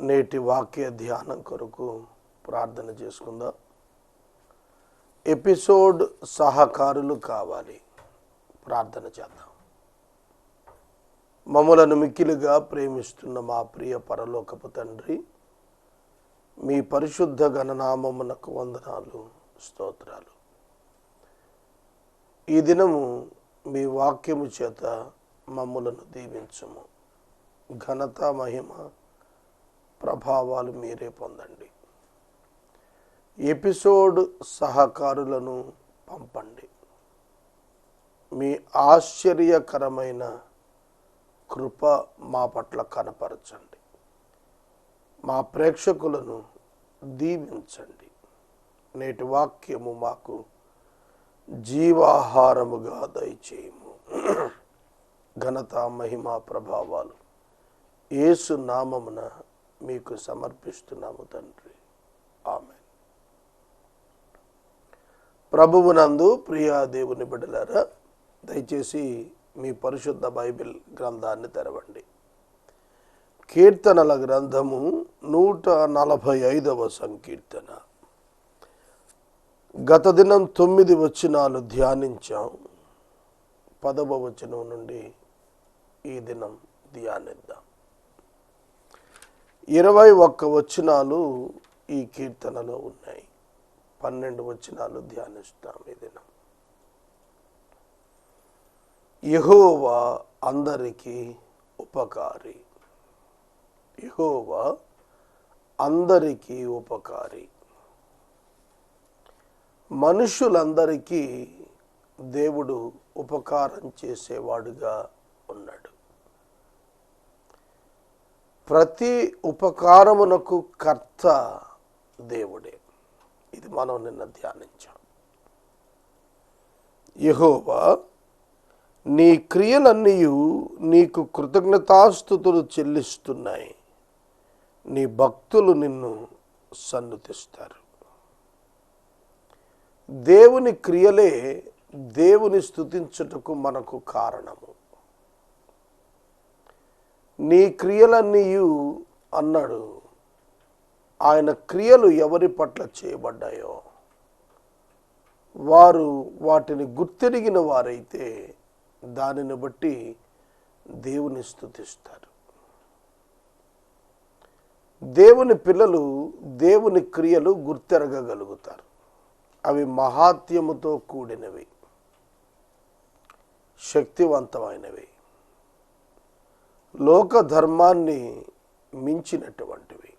నేటి వాక్య ధ్యానం కొరకు ప్రార్థన చేసుకుందాం? ఎపిసోడ్ సహకారులు కావాలి. ప్రార్థన చేద్దాం. మమ్మలను మిక్కిలుగా ప్రేమిస్తున్న మా ప్రియ పరలోకపు తండ్రి మీ పరిశుద్ధ గణనామమునకు వందనాలు స్తోత్రాలు. ఈ దినము మీ వాక్యము చేత మమ్ములను దీవించము. ఘనత మహిమ ప్రభావాలు మీరే పొందండి. ఎపిసోడ్ సహకారులను పంపండి. మీ ఆశ్చర్యకరమైన కృప మా పట్ల కనపరచండి. మా ప్రేక్షకులను దీవించండి. నేటి వాక్యము మాకు జీవాహారముగా దయచేయము. ఘనత మహిమ ప్రభావాలు ఏసు నామమున మీకు సమర్పిస్తున్నాము తండ్రి. ఆమె ప్రభువునందు ప్రియా దేవుని బిడ్డలారా దయచేసి మీ పరిశుద్ధ బైబిల్ గ్రంథాన్ని తెరవండి. కీర్తనల గ్రంథము నూట నలభై ఐదవ సంకీర్తన. గత దినం తొమ్మిది వచనాలు ధ్యానించాం. పదవ వచనం నుండి ఈ దినం ధ్యానిద్దాం. ఇరవై ఒక్క వచనాలు ఈ కీర్తనలో ఉన్నాయి. పన్నెండు వచనాలు ధ్యానిస్తాం ఈ దినం. యహోవా అందరికీ ఉపకారి. యహోవా అందరికీ ఉపకారి. మనుషులందరికీ దేవుడు ఉపకారం చేసేవాడుగా ఉన్నాడు. ప్రతి ఉపకారమునకు కర్త దేవుడే. ఇది మనం నిన్న ధ్యానించాం. యహోవా నీ క్రియలన్నీ నీకు కృతజ్ఞతాస్థుతులు చెల్లిస్తున్నాయి. నీ భక్తులు నిన్ను సన్నుతిస్తారు. దేవుని క్రియలే దేవుని స్థుతించుటకు మనకు కారణము. నీ క్రియలన్నీయు అన్నాడు. ఆయన క్రియలు ఎవరి పట్ల చేయబడ్డాయో? వారు వాటిని గుర్తెరిగిన వారైతే దానిని బట్టి దేవుని స్థుతిస్తారు. దేవుని పిల్లలు దేవుని క్రియలు గుర్తెరగగలుగుతారు. అవి మహాత్యముతో కూడినవి. శక్తివంతమైనవి. లోక ధర్మాన్ని మించినటువంటివి.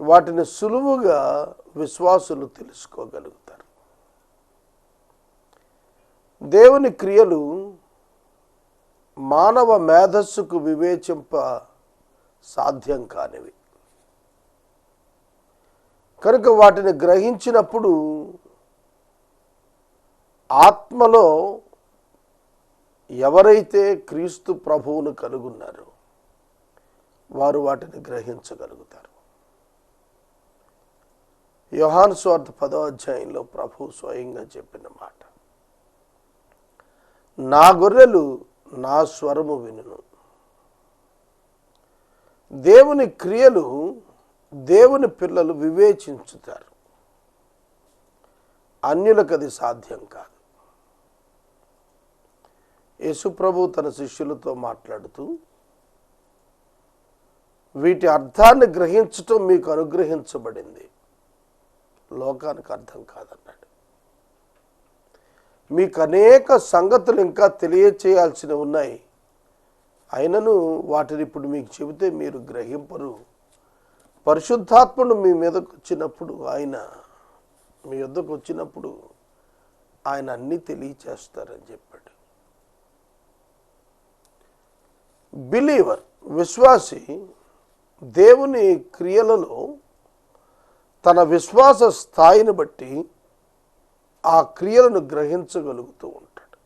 వాటిని సులువుగా విశ్వాసులు తెలుసుకోగలుగుతారు. దేవుని క్రియలు మానవ మేధస్సుకు వివేచింప సాధ్యం కానివి. కనుక వాటిని గ్రహించినప్పుడు ఆత్మలో ఎవరైతే క్రీస్తు ప్రభువును కలుగున్నారో వారు వాటిని గ్రహించగలుగుతారు. యోహాన్ స్వార్థ పదో అధ్యాయంలో ప్రభు స్వయంగా చెప్పిన మాట. నా గొర్రెలు నా స్వరము వినును. దేవుని క్రియలు దేవుని పిల్లలు వివేచించుతారు. అన్యులకు అది సాధ్యం కాదు. యేసుప్రభు తన శిష్యులతో మాట్లాడుతూ వీటి అర్థాన్ని గ్రహించటం మీకు అనుగ్రహించబడింది. లోకానికి అర్థం కాదన్నాడు. మీకు అనేక సంగతులు ఇంకా తెలియచేయాల్సినవి ఉన్నాయి. అయినను వాటిని ఇప్పుడు మీకు చెబితే మీరు గ్రహింపరు. పరిశుద్ధాత్ముడు మీ మీదకు వచ్చినప్పుడు ఆయన మీ యొద్దకు వచ్చినప్పుడు ఆయన అన్నీ తెలియచేస్తారని చెప్పి బిలీవర్ విశ్వాసి దేవుని క్రియలలో తన విశ్వాస స్థాయిని బట్టి ఆ క్రియలను గ్రహించగలుగుతూ ఉంటాడు.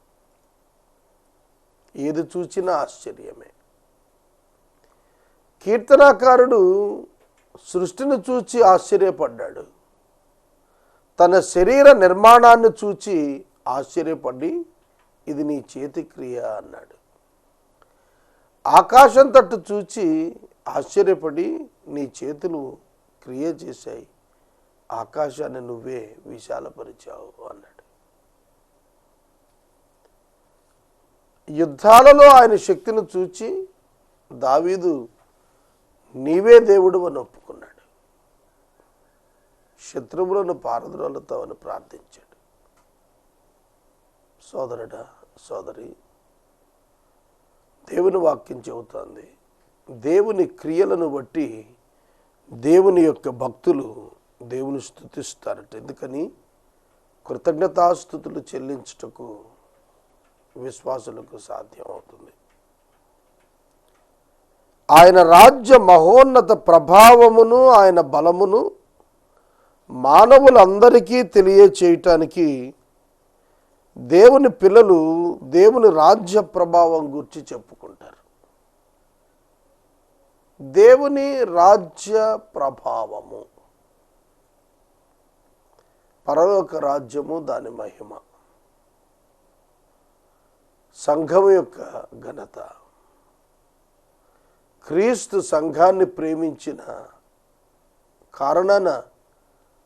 ఏది చూచినా ఆశ్చర్యమే. కీర్తనాకారుడు సృష్టిని చూచి ఆశ్చర్యపడ్డాడు. తన శరీర నిర్మాణాన్ని చూచి ఆశ్చర్యపడి ఇది నీ చేతి క్రియ అన్నాడు. ఆకాశం తట్టు చూచి ఆశ్చర్యపడి నీ చేతులు క్రియ చేశాయి. ఆకాశాన్ని నువ్వే విశాలపరిచావు అన్నాడు. యుద్ధాలలో ఆయన శక్తిని చూచి దావీదు నీవే దేవుడు అని ఒప్పుకున్నాడు. శత్రువులను పారద్రోలతో అని ప్రార్థించాడు. సోదరుడా సోదరి దేవుని వాక్యం చెబుతోంది. దేవుని క్రియలను బట్టి దేవుని యొక్క భక్తులు దేవుని స్థుతిస్తారట. ఎందుకని? కృతజ్ఞతాస్థుతులు చెల్లించుటకు విశ్వాసులకు సాధ్యం అవుతుంది ఆయన రాజ్య మహోన్నత ప్రభావమును ఆయన బలమును మానవులందరికీ తెలియచేయటానికి దేవుని పిల్లలు దేవుని రాజ్య ప్రభావం గురించి చెప్పుకుంటారు. దేవుని రాజ్య ప్రభావము. పరలోక రాజ్యము దాని మహిమ. సంఘం యొక్క ఘనత. క్రీస్తు సంఘాన్ని ప్రేమించిన కారణాన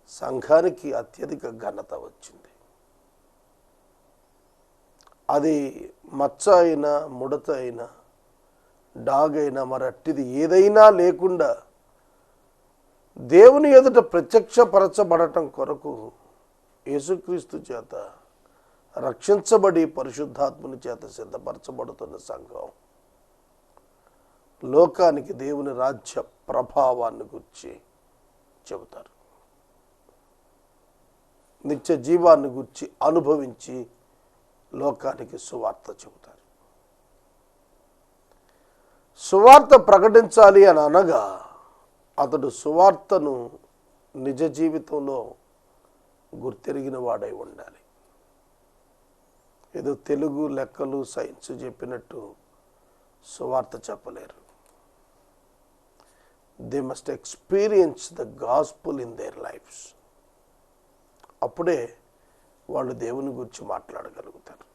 సంఘానికి అత్యధిక ఘనత వచ్చింది. అది మచ్చ అయినా ముడత అయినా డాగ్ అయినా మరట్టిది ఏదైనా లేకుండా దేవుని ఎదుట ప్రత్యక్షపరచబడటం కొరకు యేసుక్రీస్తు చేత రక్షించబడి పరిశుద్ధాత్ముని చేత సిద్ధపరచబడుతున్న సంఘం. లోకానికి దేవుని రాజ్య ప్రభావాన్ని గురించి చెబుతారు. నిత్య జీవాన్ని గురించి అనుభవించి లోకానికి సువార్త చెబుతారు. సువార్త ప్రకటించాలి అని అనగా అతడు సువార్తను నిజ జీవితంలో గుర్తెరిగిన వాడై ఉండాలి. ఏదో తెలుగు లెక్కలు సైన్స్ చెప్పినట్టు సువార్త చెప్పలేరు. They must experience the gospel in their lives అప్పుడే వాళ్ళు దేవుని గురించి మాట్లాడగలుగుతారు.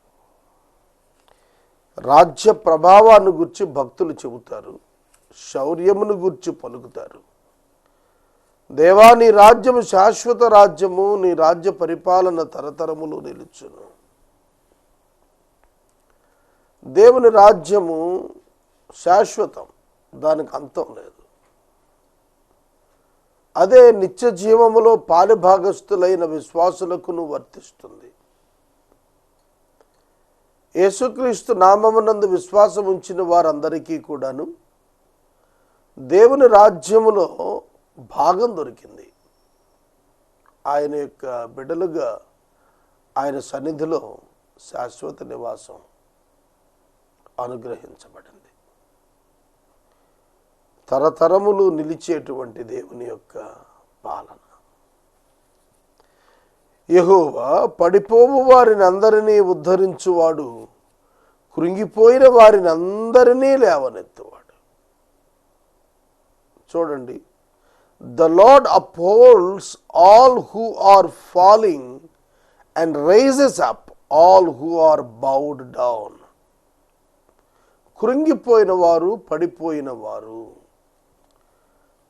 రాజ్య ప్రభావాన్ని గురించి భక్తులు చెబుతారు. శౌర్యమును గురించి పలుకుతారు. దేవా నీ రాజ్యము శాశ్వత రాజ్యము నీ రాజ్య పరిపాలన తరతరములు నిలుచును. దేవుని రాజ్యము శాశ్వతం దానికి అంతం లేదు. అదే నిత్య జీవములో పాలుభాగస్థులైన విశ్వాసులకు వర్తిస్తుంది. యేసుక్రీస్తు నామమునందు విశ్వాసం ఉంచిన వారందరికీ కూడాను దేవుని రాజ్యములో భాగం దొరికింది. ఆయన యొక్క బిడలుగా ఆయన సన్నిధిలో శాశ్వత నివాసం అనుగ్రహించబడింది. తరతరములు నిలిచేటువంటి దేవుని యొక్క పాలన. యహోవా పడిపోవు వారిని అందరినీ ఉద్ధరించువాడు కృంగిపోయిన వారిని అందరినీ లేవనెత్తువాడు. చూడండి the Lord upholds all who are falling and raises up all who are bowed down. కృంగిపోయిన వారు పడిపోయిన వారు.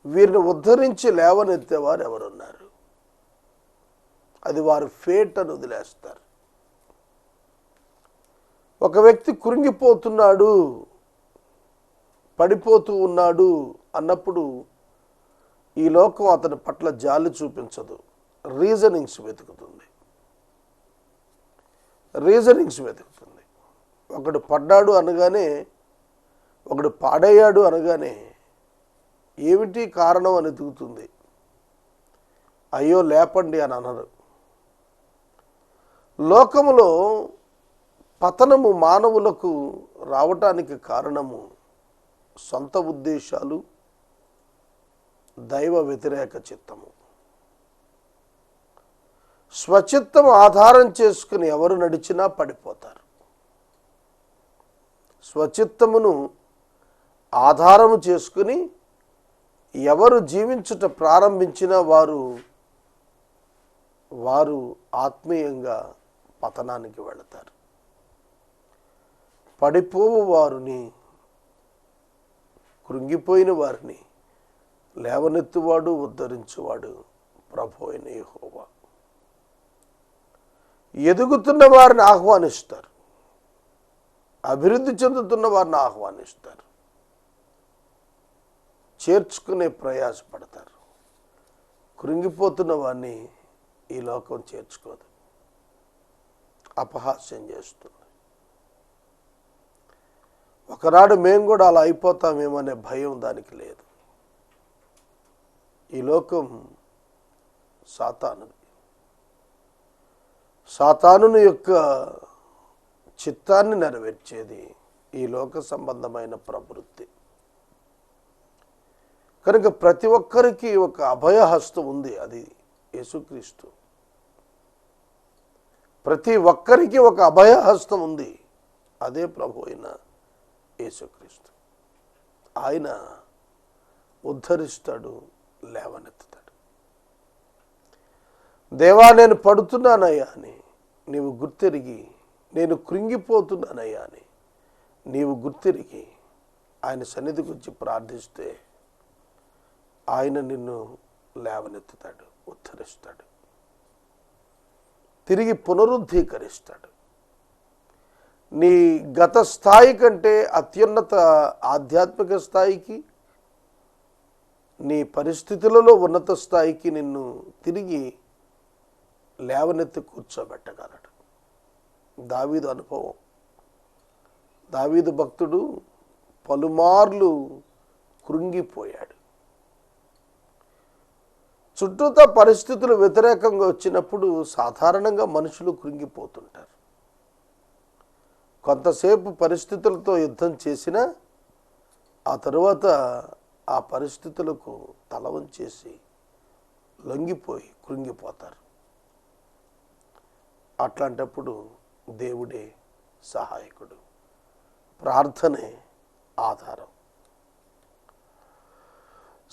వీరిని ఉద్ధరించి లేవనెత్తేవారు ఎవరున్నారు? అది వారు ఫేట్ అని వదిలేస్తారు. ఒక వ్యక్తి కురింగిపోతున్నాడు పడిపోతూ ఉన్నాడు అన్నప్పుడు ఈ లోకం అతని పట్ల జాలి చూపించదు. రీజనింగ్స్ వెతుకుతుంది. రీజనింగ్స్ వెతుకుతుంది. ఒకడు పడ్డాడు అనగానే ఒకడు పాడయ్యాడు అనగానే ఏమిటి కారణం అని ఎదుగుతుంది అయ్యో లేపండి అని అనరు. లోకములో పతనము మానవులకు రావటానికి కారణము సొంత ఉద్దేశాలు దైవ వ్యతిరేక చిత్తము. స్వచిత్తం ఆధారం చేసుకుని ఎవరు నడిచినా పడిపోతారు. స్వచిత్తమును ఆధారము చేసుకుని ఎవరు జీవించుట ప్రారంభించినా వారు వారు ఆత్మీయంగా పతనానికి వెళతారు. పడిపోవు వారిని కృంగిపోయిన వారిని లేవనెత్తువాడు ఉద్ధరించువాడు ప్రభు అయిన ఎదుగుతున్న వారిని ఆహ్వానిస్తారు. అభివృద్ధి చెందుతున్న వారిని ఆహ్వానిస్తారు. చేర్చుకునే ప్రయాసపడతారు. కృంగిపోతున్న వాడిని ఈ లోకం చేర్చుకోదు. అపహాస్యం చేస్తుంది. ఒకనాడు మేము కూడా అలా అయిపోతామేమనే భయం దానికి లేదు. ఈ లోకం సాతానుది. సాతానుని యొక్క చిత్తాన్ని నెరవేర్చేది ఈ లోక సంబంధమైన ప్రవృత్తి. కనుక ప్రతి ఒక్కరికి ఒక అభయహస్తం ఉంది అది యేసుక్రీస్తు. ప్రతి ఒక్కరికి ఒక అభయహస్తం ఉంది అదే ప్రభు అయిన యేసుక్రీస్తు. ఆయన ఉద్ధరిస్తాడు లేవనెత్తుతాడు. దేవా నేను పడుతున్నానయ్యా అని నీవు గుర్తెరిగి నేను కృంగిపోతున్నానయ్యా అని నీవు గుర్తెరిగి ఆయన సన్నిధికి వచ్చి ప్రార్థిస్తే ఆయన నిన్ను లేవనెత్తుతాడు ఉద్ధరిస్తాడు. తిరిగి పునరుద్ధీకరిస్తాడు. నీ గత స్థాయి కంటే అత్యున్నత ఆధ్యాత్మిక స్థాయికి నీ పరిస్థితులలో ఉన్నత స్థాయికి నిన్ను తిరిగి లేవనెత్తి కూర్చోబెట్టగలడు. దావీదు అనుభవం. దావీదు భక్తుడు పలుమార్లు కృంగిపోయాడు. చుట్టూతా పరిస్థితులు వ్యతిరేకంగా వచ్చినప్పుడు సాధారణంగా మనుషులు కృంగిపోతుంటారు. కొంతసేపు పరిస్థితులతో యుద్ధం చేసినా ఆ తరువాత ఆ పరిస్థితులకు తల వంచేసి లొంగిపోయి కృంగిపోతారు. అట్లాంటప్పుడు దేవుడే సహాయకుడు. ప్రార్థనే ఆధారం.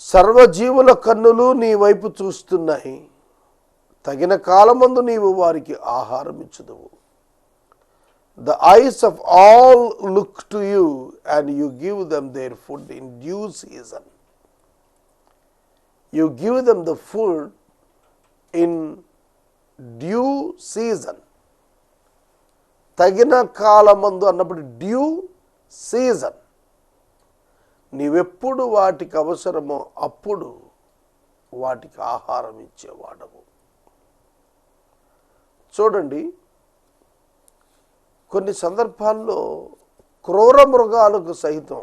సర్వజీవుల కన్నులు నీ వైపు చూస్తున్నాయి. తగిన కాలమందు నీవు వారికి ఆహారం ఇచ్చుదువు. The eyes of all look to you and you give them their food in due season you give them the food in due season తగిన కాలమందు అన్నప్పుడు డ్యూ సీజన్ నీవెప్పుడు వాటికి అవసరమో అప్పుడు వాటికి ఆహారం ఇచ్చేవాడవు. చూడండి కొన్ని సందర్భాల్లో క్రూర మృగాలకు సహితం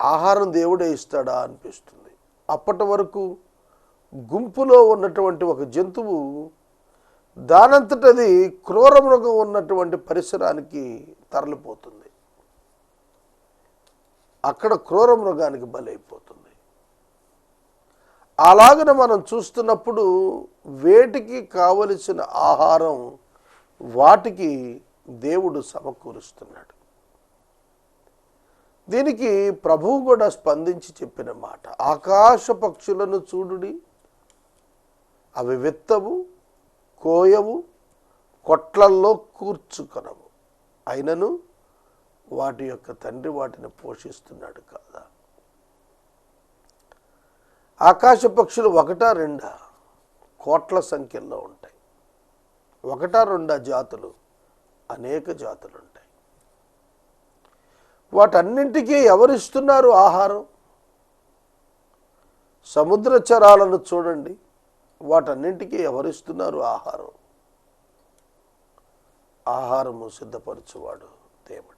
ఆహారం దేవుడే ఇస్తాడా అనిపిస్తుంది. అప్పటి వరకు గుంపులో ఉన్నటువంటి ఒక జంతువు దానంతటది క్రూర మృగం ఉన్నటువంటి పరిసరానికి తరలిపోతుంది. అక్కడ క్రూర మృగానికి బలైపోతుంది. అలాగన మనం చూస్తున్నప్పుడు వేటికి కావలసిన ఆహారం వాటికి దేవుడు సమకూరుస్తున్నాడు. దీనికి ప్రభువు కూడా స్పందించి చెప్పిన మాట ఆకాశ పక్షులను చూడుడి అవి విత్తవు కోయవు కొట్లల్లో కూర్చుకొనవు. అయినను వాటి యొక్క తండ్రి వాటిని పోషిస్తున్నాడు కాదా? ఆకాశ పక్షులు ఒకటా రెండా? కోట్ల సంఖ్యలో ఉంటాయి. ఒకటా రెండా జాతులు? అనేక జాతులు ఉంటాయి వాటన్నింటికీ ఎవరిస్తున్నారు ఆహారం? సముద్ర చరాలను చూడండి. వాటన్నింటికీ ఎవరిస్తున్నారు ఆహారం? ఆహారము సిద్ధపరచువాడు దేవుడు.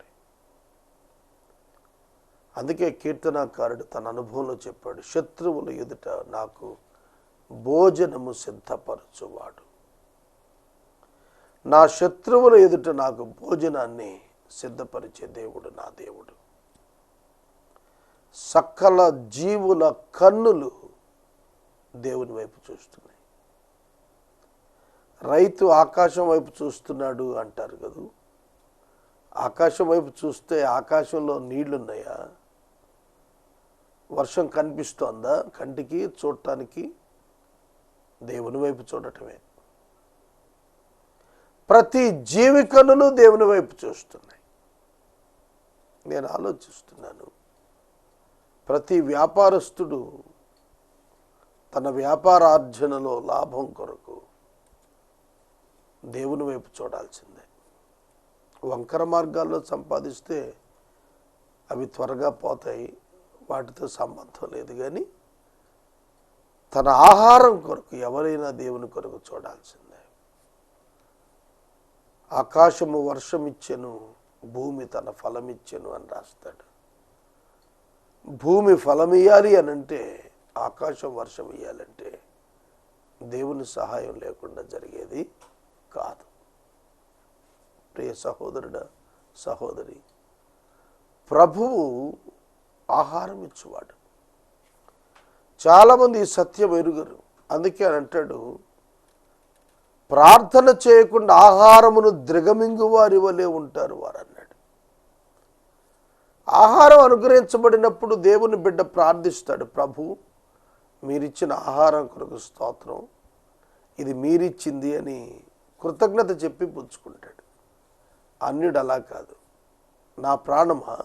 అందుకే కీర్తనాకారుడు తన అనుభవంలో చెప్పాడు శత్రువుల ఎదుట నాకు భోజనము సిద్ధపరచువాడు. నా శత్రువుల ఎదుట నాకు భోజనాన్ని సిద్ధపరిచే దేవుడు నా దేవుడు. సకల జీవుల కన్నులు దేవుని వైపు చూస్తున్నాయి. రైతు ఆకాశం వైపు చూస్తున్నాడు అంటారు కదూ? ఆకాశం వైపు చూస్తే ఆకాశంలో నీళ్ళున్నాయా? వర్షం కనిపిస్తోందా? కంటికి చూడటానికి? దేవుని వైపు చూడటమే. ప్రతి జీవికలను దేవుని వైపు చూస్తున్నాయి. నేను ఆలోచిస్తున్నాను. ప్రతి వ్యాపారస్తుడు తన వ్యాపారార్జనలో లాభం కొరకు దేవుని వైపు చూడాల్సిందే. వంకర మార్గాల్లో సంపాదిస్తే అవి త్వరగా పోతాయి. వాటితో సంబంధం లేదు కానీ తన ఆహారం కొరకు ఎవరైనా దేవుని కొరకు చూడాల్సిందే. ఆకాశము వర్షమిచ్చెను భూమి తన ఫలమిచ్చెను అని రాస్తాడు. భూమి ఫలం ఇయ్యాలి అని అంటే ఆకాశం వర్షం ఇయ్యాలంటే దేవుని సహాయం లేకుండా జరిగేది కాదు. ప్రియ సహోదరుడ సహోదరి ప్రభువు ఆహారం ఇచ్చేవాడు. చాలామంది సత్యం ఎరుగరు. అందుకే అని అంటాడు ప్రార్థన చేయకుండా ఆహారమును ద్రగమింగు వారి వలె ఉంటారు వారు అన్నాడు. ఆహారం అనుగ్రహించబడినప్పుడు దేవుని బిడ్డ ప్రార్థిస్తాడు ప్రభు మీరిచ్చిన ఆహారం కొరకు స్తోత్రం. ఇది మీరిచ్చింది అని కృతజ్ఞత చెప్పి పుచ్చుకుంటాడు. అన్యుడు అలా కాదు. నా ప్రాణమా?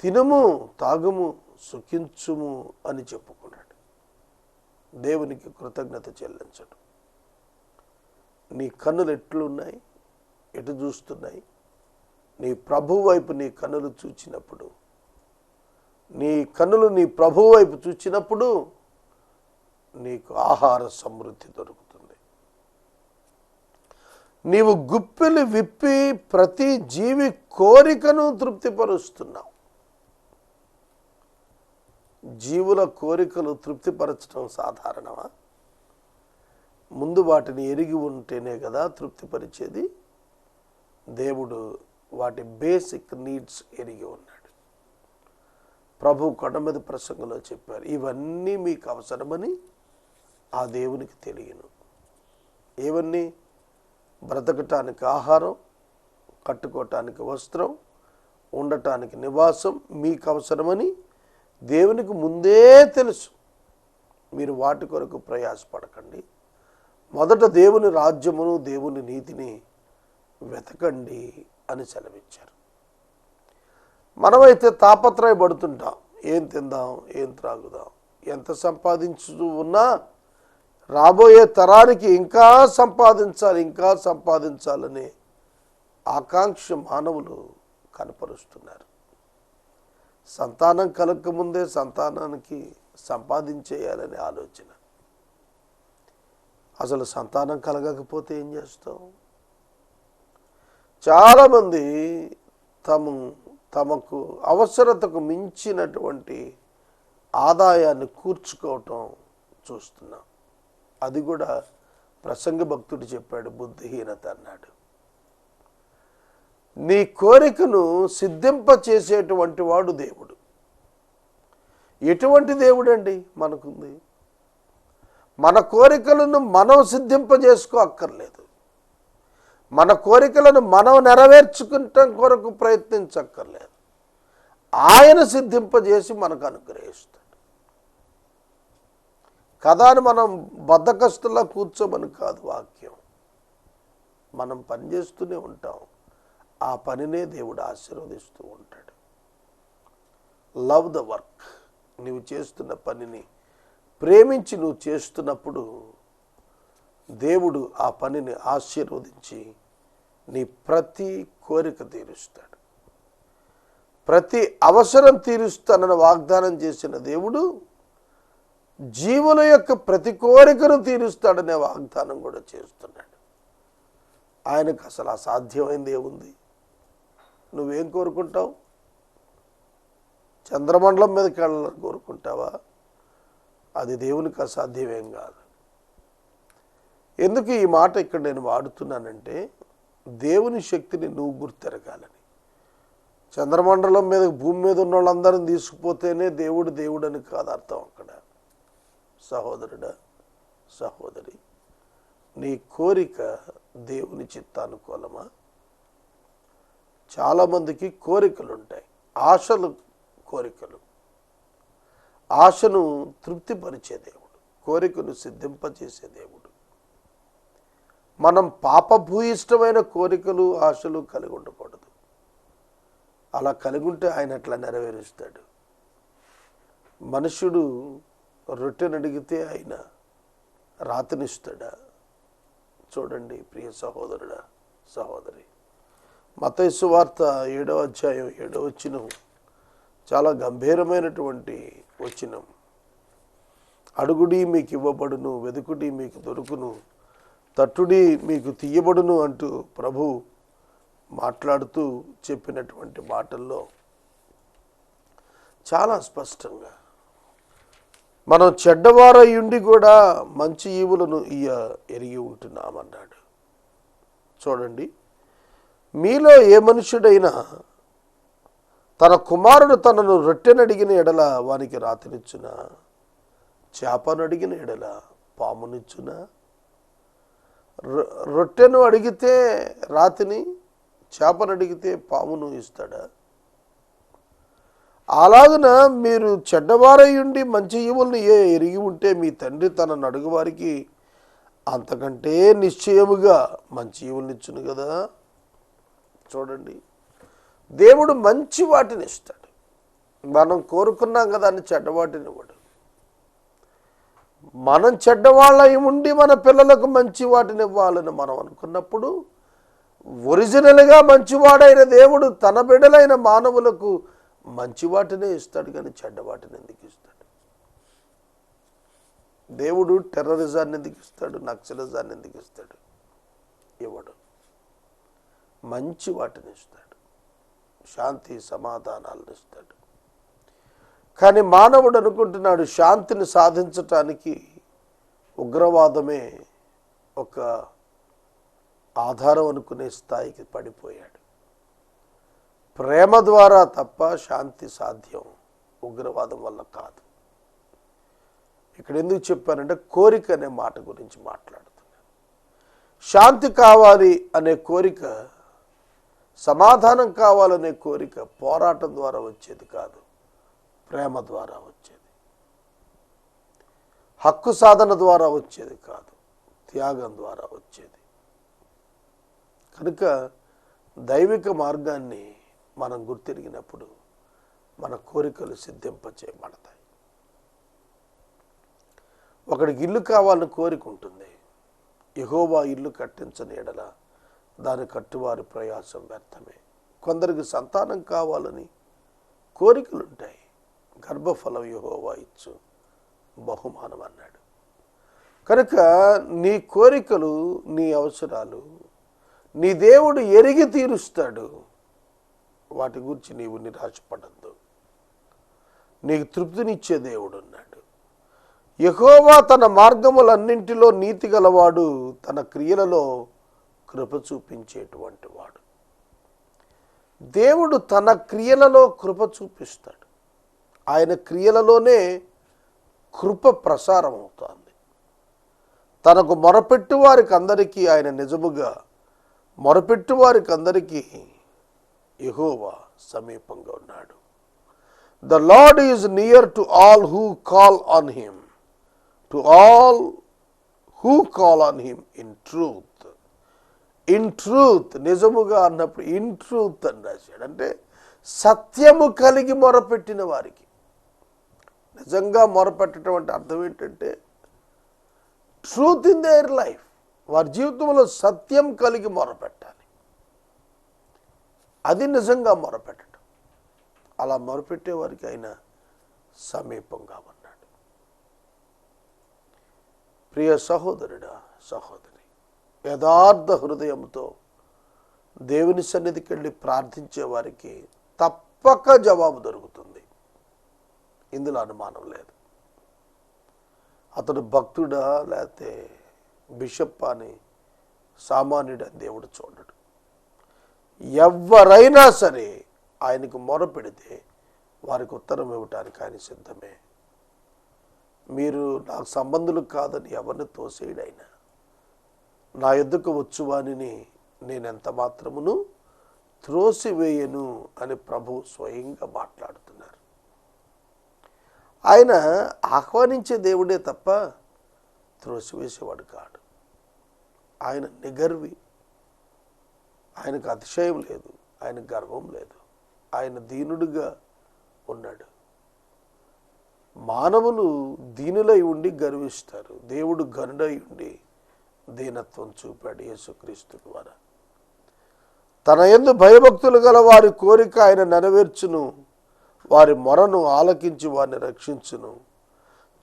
తినము తాగము సుఖించుము అని చెప్పుకున్నాడు. దేవునికి కృతజ్ఞత చెల్లించడు. నీ కన్నులు ఎట్లున్నాయి? ఎటు చూస్తున్నాయి? నీ ప్రభు వైపు నీ కన్నులు చూచినప్పుడు నీ కన్నులు నీ ప్రభు వైపు చూచినప్పుడు నీకు ఆహార సమృద్ధి దొరుకుతుంది. నీవు గుప్పెలు విప్పి ప్రతి జీవి కోరికను తృప్తిపరుస్తున్నావు. జీవుల కోరికలు తృప్తిపరచడం సాధారణమా? ముందు వాటిని ఎరిగి ఉంటేనే కదా తృప్తిపరిచేది. దేవుడు వాటి బేసిక్ నీడ్స్ ఎరిగి ఉన్నాడు. ప్రభు కొండ మీద ప్రసంగంలో చెప్పారు ఇవన్నీ మీకు అవసరమని ఆ దేవునికి తెలియను. ఏవన్నీ? బ్రతకటానికి ఆహారం కట్టుకోవటానికి వస్త్రం ఉండటానికి నివాసం మీకు అవసరమని దేవునికి ముందే తెలుసు. మీరు వాటి కొరకు ప్రయాసపడకండి. మొదట దేవుని రాజ్యమును దేవుని నీతిని వెతకండి అని సెలవిచ్చారు. మనమైతే తాపత్రయపడుతుంటాం. ఏం తిందాం ఏం త్రాగుదాం ఎంత సంపాదించు ఉన్నా రాబోయే తరానికి ఇంకా సంపాదించాలి ఇంకా సంపాదించాలనే ఆకాంక్ష మానవులు కనపరుస్తున్నారు. సంతానం కలగకముందే సంతానానికి సంపాదించేయాలనే ఆలోచన. అసలు సంతానం కలగకపోతే ఏం చేస్తాం? చాలామంది తము తమకు అవసరతకు మించినటువంటి ఆదాయాన్ని కూర్చుకోవటం చూస్తున్నాం. అది కూడా ప్రసంగ భక్తుడు చెప్పాడు బుద్ధిహీనత అన్నాడు. నీ కోరికను సిద్ధింప చేసేటువంటి వాడు దేవుడు. ఎటువంటి దేవుడు అండి మనకుంది? మన కోరికలను మనం సిద్ధింపజేసుకో అక్కర్లేదు మన కోరికలను మనం నెరవేర్చుకుంటాం కొరకు ప్రయత్నించక్కర్లేదు. ఆయన సిద్ధింపజేసి మనకు అనుగ్రహిస్తాడు. కథాని మనం బద్దకస్తులా కూర్చోమని కాదు వాక్యం. మనం పనిచేస్తూనే ఉంటాం. ఆ పనినే దేవుడు ఆశీర్వదిస్తూ ఉంటాడు. లవ్ ద వర్క్ నువ్వు చేస్తున్న పనిని ప్రేమించి నువ్వు చేస్తున్నప్పుడు దేవుడు ఆ పనిని ఆశీర్వదించి నీ ప్రతి కోరిక తీరుస్తాడు. ప్రతి అవసరం తీరుస్తానని వాగ్దానం చేసిన దేవుడు జీవుల యొక్క ప్రతి కోరికను తీరుస్తాడనే వాగ్దానం కూడా చేస్తున్నాడు. ఆయనకు అసలు అసాధ్యమైంది ఏముంది? నువ్వేం కోరుకుంటావు? చంద్రమండలం మీదకి వెళ్ళాలని కోరుకుంటావా? అది దేవునికి అసాధ్యమేం కాదు. ఎందుకు ఈ మాట ఇక్కడ నేను వాడుతున్నానంటే దేవుని శక్తిని నువ్వు గుర్తెరగాలని. చంద్రమండలం మీద భూమి మీద ఉన్న వాళ్ళందరిని తీసుకుపోతేనే దేవుడు దేవుడు అని కాదు అర్థం అక్కడ. సహోదరుడా సహోదరి నీ కోరిక దేవుని చిత్తానుకూలమా? చాలామందికి కోరికలు ఉంటాయి ఆశలు కోరికలు. ఆశను తృప్తిపరిచే దేవుడు కోరికను సిద్ధింపచేసే దేవుడు. మనం పాపభూయిష్టమైన కోరికలు ఆశలు కలిగి ఉండకూడదు. అలా కలిగి ఉంటే ఆయన అట్లా నెరవేరుస్తాడు. మనుషుడు రొట్టెను అడిగితే ఆయన రాతనిస్తాడా? చూడండి ప్రియ సహోదరుడా సహోదరి. మతైసు వార్త ఏడవ అధ్యాయం ఏడవ వచ్చినం చాలా గంభీరమైనటువంటి వచ్చినం అడుగుడి మీకు ఇవ్వబడును వెదుకుడి మీకు దొరుకును తట్టుడి మీకు తీయబడును అంటూ ప్రభు మాట్లాడుతూ చెప్పినటువంటి మాటల్లో చాలా స్పష్టంగా మనం చెడ్డవారయ్యుండి కూడా మంచి ఈవులను ఇయ ఎరిగి ఉంటున్నామన్నాడు. చూడండి. మీలో ఏ మనుషుడైనా తన కుమారుడు తనను రొట్టెనడిగిన ఎడల వానికి రాతినిచ్చున? చేపను అడిగిన ఎడల పామునిచ్చున? రొ- రొట్టెను అడిగితే రాతిని చేపను అడిగితే పామును ఇస్తాడా? అలాగన మీరు చెడ్డవారయ్యుండి మంచి ఈవుల్ని ఏ ఎరిగి ఉంటే మీ తండ్రి తన అడుగువారికి అంతకంటే నిశ్చయముగా మంచి ఈవుల్నిచ్చును కదా? చూడండి. దేవుడు మంచి వాటిని ఇస్తాడు. మనం కోరుకున్నాం కదా అని చెడ్డవాటిని ఇవ్వడు మనం చెడ్డవాళ్ళై ఉండి మన పిల్లలకు మంచి వాటిని ఇవ్వాలని మనం అనుకున్నప్పుడు ఒరిజినల్గా మంచివాడైన దేవుడు తన బిడ్డలైన మానవులకు మంచి వాటినే ఇస్తాడు కానీ చెడ్డవాటిని ఎందుకు ఇస్తాడు? దేవుడు టెర్రరిజాన్ని ఎందుకు ఇస్తాడు? నక్సలిజాన్ని ఎందుకు ఇస్తాడు? ఇవ్వడు. మంచి వాటిని ఇస్తాడు. శాంతి సమాధానాలను ఇస్తాడు. కానీ మానవుడు అనుకుంటున్నాడు శాంతిని సాధించటానికి ఉగ్రవాదమే ఒక ఆధారం అనుకునే స్థాయికి పడిపోయాడు. ప్రేమ ద్వారా తప్ప శాంతి సాధ్యం ఉగ్రవాదం వల్ల కాదు. ఇక్కడ ఎందుకు చెప్పానంటే కోరిక అనే మాట గురించి మాట్లాడుతున్నాను. శాంతి కావాలి అనే కోరిక సమాధానం కావాలనే కోరిక పోరాటం ద్వారా వచ్చేది కాదు ప్రేమ ద్వారా వచ్చేది. హక్కు సాధన ద్వారా వచ్చేది కాదు త్యాగం ద్వారా వచ్చేది. కనుక దైవిక మార్గాన్ని మనం గుర్తిరిగినప్పుడు మన కోరికలు సిద్ధింపచేయబడతాయి. ఒకడికి ఇల్లు కావాలని కోరిక ఉంటుంది ఎహోవా ఇల్లు కట్టించని ఎడల దాని కట్టువారి ప్రయాసం వ్యర్థమే. కొందరికి సంతానం కావాలని కోరికలుంటాయి. గర్భఫలం యహోవా ఇచ్చు. బహుమానం అన్నాడు. కనుక నీ కోరికలు నీ అవసరాలు నీ దేవుడు ఎరిగి తీరుస్తాడు. వాటి గురించి నీవు నిరాశపడద్దు. నీకు తృప్తినిచ్చే దేవుడు ఉన్నాడు. యహోవా తన మార్గములన్నింటిలో నీతి గలవాడు. తన క్రియలలో కృప చూపించేటువంటి వాడు. దేవుడు తన క్రియలలో కృప చూపిస్తాడు. ఆయన క్రియలలోనే కృప ప్రసారం అవుతుంది. తనకు మొరపెట్టు వారికి అందరికీ ఆయన నిజముగా మొరపెట్టు వారికి అందరికీ యహోవా సమీపంగా ఉన్నాడు. The Lord is near to all who call on him to all who call on him in truth in truth నిజముగా అన్నప్పుడు ఇన్ ట్రూత్ అని రాశాడు. అంటే సత్యము కలిగి మొరపెట్టిన వారికి. నిజంగా మొరపెట్టడం అంటే అర్థం ఏంటంటే ట్రూత్ ఇన్ దేర్ లైఫ్ వారి జీవితంలో సత్యం కలిగి మొరపెట్టాలి. అది నిజంగా మొరపెట్టడం. అలా మొరపెట్టే వారికి ఆయన సమీపంగా ఉన్నాడు. ప్రియ సహోదరుడా సహోదరి యథార్థ హృదయంతో దేవుని సన్నిధికి వెళ్ళి ప్రార్థించే వారికి తప్పక జవాబు దొరుకుతుంది. ఇందులో అనుమానం లేదు. అతడు భక్తుడా లేకపోతే బిషప్ అని సామాన్యుడు దేవుడు చూడడు. ఎవరైనా సరే ఆయనకు మొరపెడితే వారికి ఉత్తరం ఇవ్వటానికి ఆయన సిద్ధమే. మీరు నాకు సంబంధులు కాదని ఎవరిని తోసేయడైనా నా ఎద్దుకు వచ్చువానిని నేనెంత మాత్రమును త్రోసివేయను అని ప్రభు స్వయంగా మాట్లాడుతున్నారు. ఆయన ఆహ్వానించే దేవుడే తప్ప త్రోసివేసేవాడు కాడు. ఆయన నిగర్వి. ఆయనకు అతిశయం లేదు. ఆయన గర్వం లేదు. ఆయన దీనుడుగా ఉన్నాడు. మానవులు దీనులై ఉండి గర్విస్తారు. దేవుడు గనుడై ఉండి దీనత్వం చూపాడు యేసుక్రీస్తు ద్వారా. తన ఎందు భయభక్తులు గల వారి కోరిక ఆయన నెరవేర్చును. వారి మొరను ఆలకించి వారిని రక్షించును.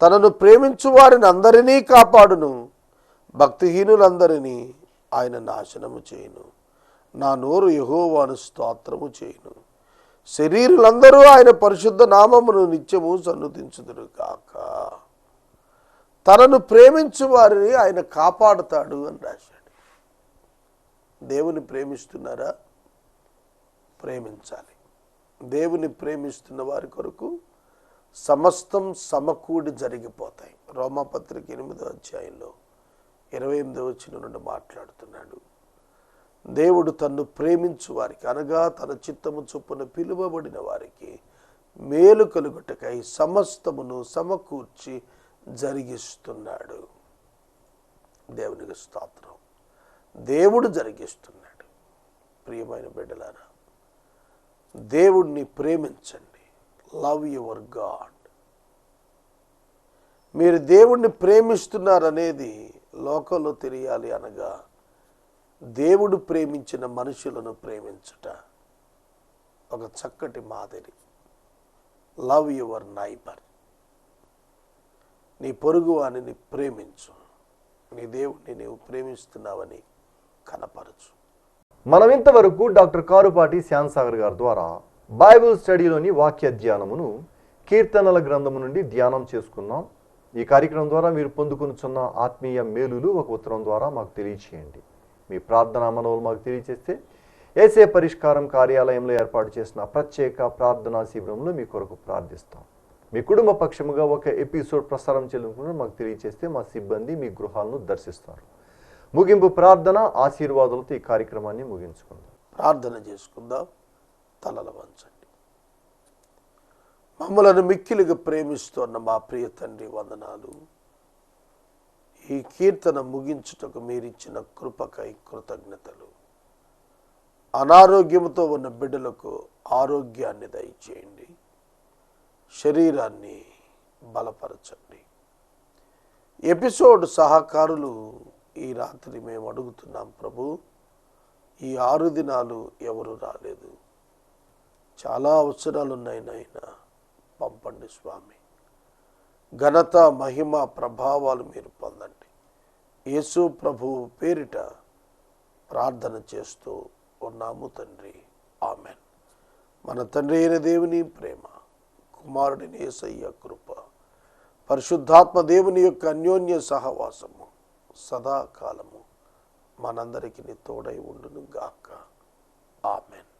తనను ప్రేమించు వారిని అందరినీ కాపాడును. భక్తిహీనులందరినీ ఆయన నాశనము చేయును. నా నోరు యహోవాను స్తోత్రము చేయును. శరీరులందరూ ఆయన పరిశుద్ధ నామమును నిత్యము సన్నుతించుదురు కాక తనను ప్రేమించు వారిని ఆయన కాపాడుతాడు అని రాశాడు. దేవుని ప్రేమిస్తున్నారా? ప్రేమించాలి. దేవుని ప్రేమిస్తున్న వారి కొరకు సమస్తం సమకూడి జరిగిపోతాయి. రోమాపత్రిక ఎనిమిదో అధ్యాయంలో ఇరవై ఎనిమిదో వచ్చిన నుండి మాట్లాడుతున్నాడు. దేవుడు తన్ను ప్రేమించు వారికి అనగా తన చిత్తము చొప్పున పిలువబడిన వారికి మేలు కలుగుటకై సమస్తమును సమకూర్చి జరిగిస్తున్నాడు. దేవునికి స్తోత్రం. దేవుడు జరిగిస్తున్నాడు. ప్రియమైన బిడ్డలారా దేవుడిని ప్రేమించండి. లవ్ యువర్ గాడ్ మీరు దేవుణ్ణి ప్రేమిస్తున్నారనేది లోకంలో తెలియాలి అనగా దేవుడు ప్రేమించిన మనుషులను ప్రేమించుట ఒక చక్కటి మాదిరి. లవ్ యువర్ నైబర్ నీ పొరుగు వానిని ప్రేమించు. నీ దేవుణ్ణి నీవు ప్రేమిస్తున్నావని కనపరచు. మనం ఇంతవరకు డాక్టర్ కారుపాటి శ్యాన్సాగర్ గారి ద్వారా బైబిల్ స్టడీలోని వాక్య ధ్యానమును కీర్తనల గ్రంథము నుండి ధ్యానం చేసుకున్నాం. ఈ కార్యక్రమం ద్వారా మీరు పొందుకునిచున్న ఆత్మీయ మేలులు ఒక ఉత్తరం ద్వారా మాకు తెలియచేయండి. మీ ప్రార్థనా మనవులు మాకు తెలియచేస్తే ఏసే పరిష్కారం కార్యాలయంలో ఏర్పాటు చేసిన ప్రత్యేక ప్రార్థనా శిబిరంలో మీ కొరకు ప్రార్థిస్తాం. మీ కుటుంబ పక్షముగా ఒక ఎపిసోడ్ ప్రసారం చేయాలనుకుంటే మాకు తెలియచేస్తే మా సిబ్బంది మీ గృహాలను దర్శిస్తారు. ముగింపు ప్రార్థన ఆశీర్వాదాలతో ఈ కార్యక్రమాన్ని ముగించుకుందాం. ప్రార్థన చేసుకుందాం. తలల వంచండి. మమ్మలను మిక్కిలిగా ప్రేమిస్తున్న మా ప్రియ తండ్రి వందనాలు. ఈ కీర్తన ముగించుటకు మీరిచ్చిన కృపకై కృతజ్ఞతలు. అనారోగ్యంతో ఉన్న బిడ్డలకు ఆరోగ్యాన్ని దయచేయండి. శరీరాన్ని బలపరచండి. ఎపిసోడ్ సహకారులు ఈ రాత్రి మేము అడుగుతున్నాం ప్రభు ఈ ఆరు దినాలు ఎవరు రాలేదు? చాలా అవసరాలు ఉన్నాయి నాయన పంపండి స్వామి. ఘనత మహిమ ప్రభావాలు మీరు పొందండి. యేసు ప్రభువు పేరిట ప్రార్థన చేస్తూ ఉన్నాము తండ్రి. ఆమెన్. మన తండ్రి అయిన దేవుని ప్రేమ. కుమారుడిని యేసయ్య కృప. పరిశుద్ధాత్మ దేవుని యొక్క అన్యోన్య సహవాసము సదాకాలము మనందరికీ తోడై ఉండును గాక ఆమెన్.